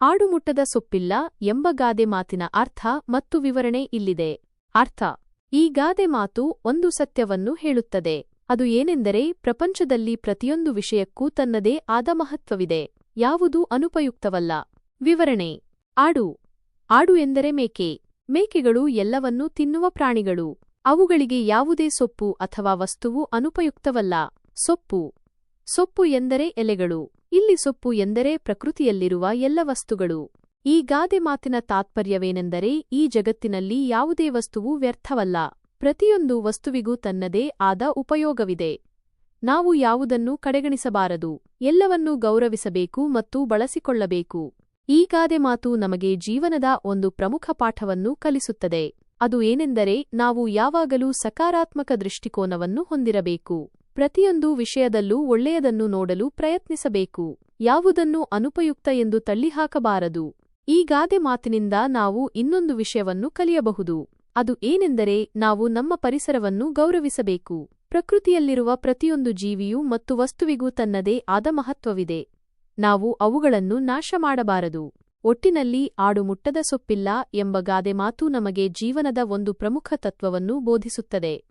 ಆಡುಮುಟ್ಟದ ಸೊಪ್ಪಿಲ್ಲ ಎಂಬ ಗಾದೆ ಮಾತಿನ ಅರ್ಥ ಮತ್ತು ವಿವರಣೆ ಇಲ್ಲಿದೆ. ಅರ್ಥ. ಈ ಗಾದೆ ಮಾತು ಒಂದು ಸತ್ಯವನ್ನು ಹೇಳುತ್ತದೆ. ಅದು ಏನೆಂದರೆ ಪ್ರಪಂಚದಲ್ಲಿ ಪ್ರತಿಯೊಂದು ವಿಷಯಕ್ಕೂ ತನ್ನದೇ ಆದ ಮಹತ್ವವಿದೆ. ಯಾವುದೂ ಅನುಪಯುಕ್ತವಲ್ಲ. ವಿವರಣೆ. ಆಡು. ಆಡು ಎಂದರೆ ಮೇಕೆ. ಮೇಕೆಗಳು ಎಲ್ಲವನ್ನೂ ತಿನ್ನುವ ಪ್ರಾಣಿಗಳು. ಅವುಗಳಿಗೆ ಯಾವುದೇ ಸೊಪ್ಪು ಅಥವಾ ವಸ್ತುವು ಅನುಪಯುಕ್ತವಲ್ಲ. ಸೊಪ್ಪು. ಸೊಪ್ಪು ಎಂದರೆ ಎಲೆಗಳು. ಇಲ್ಲಿ ಸೊಪ್ಪು ಎಂದರೆ ಪ್ರಕೃತಿಯಲ್ಲಿರುವ ಎಲ್ಲ ವಸ್ತುಗಳು. ಈ ಗಾದೆ ಮಾತಿನ ತಾತ್ಪರ್ಯವೇನೆಂದರೆ ಈ ಜಗತ್ತಿನಲ್ಲಿ ಯಾವುದೇ ವಸ್ತುವು ವ್ಯರ್ಥವಲ್ಲ. ಪ್ರತಿಯೊಂದು ವಸ್ತುವಿಗೂ ತನ್ನದೇ ಆದ ಉಪಯೋಗವಿದೆ. ನಾವು ಯಾವುದನ್ನು ಕಡೆಗಣಿಸಬಾರದು, ಎಲ್ಲವನ್ನೂ ಗೌರವಿಸಬೇಕು ಮತ್ತು ಬಳಸಿಕೊಳ್ಳಬೇಕು. ಈ ಗಾದೆ ಮಾತು ನಮಗೆ ಜೀವನದ ಒಂದು ಪ್ರಮುಖ ಪಾಠವನ್ನು ಕಲಿಸುತ್ತದೆ. ಅದು ಏನೆಂದರೆ ನಾವು ಯಾವಾಗಲೂ ಸಕಾರಾತ್ಮಕ ದೃಷ್ಟಿಕೋನವನ್ನು ಹೊಂದಿರಬೇಕು. ಪ್ರತಿಯೊಂದು ವಿಷಯದಲ್ಲೂ ಒಳ್ಳೆಯದನ್ನು ನೋಡಲು ಪ್ರಯತ್ನಿಸಬೇಕು. ಯಾವುದನ್ನು ಅನುಪಯುಕ್ತ ಎಂದು ತಳ್ಳಿಹಾಕಬಾರದು. ಈ ಗಾದೆ ಮಾತಿನಿಂದ ನಾವು ಇನ್ನೊಂದು ವಿಷಯವನ್ನು ಕಲಿಯಬಹುದು. ಅದು ಏನೆಂದರೆ ನಾವು ನಮ್ಮ ಪರಿಸರವನ್ನು ಗೌರವಿಸಬೇಕು. ಪ್ರಕೃತಿಯಲ್ಲಿರುವ ಪ್ರತಿಯೊಂದು ಜೀವಿಯೂ ಮತ್ತು ವಸ್ತುವಿಗೂ ತನ್ನದೇ ಆದ ಮಹತ್ವವಿದೆ. ನಾವು ಅವುಗಳನ್ನು ನಾಶ ಮಾಡಬಾರದು. ಒಟ್ಟಿನಲ್ಲಿ ಆಡು ಮುಟ್ಟದ ಸೊಪ್ಪಿಲ್ಲ ಎಂಬ ಗಾದೆ ಮಾತು ನಮಗೆ ಜೀವನದ ಒಂದು ಪ್ರಮುಖ ತತ್ವವನ್ನು ಬೋಧಿಸುತ್ತದೆ.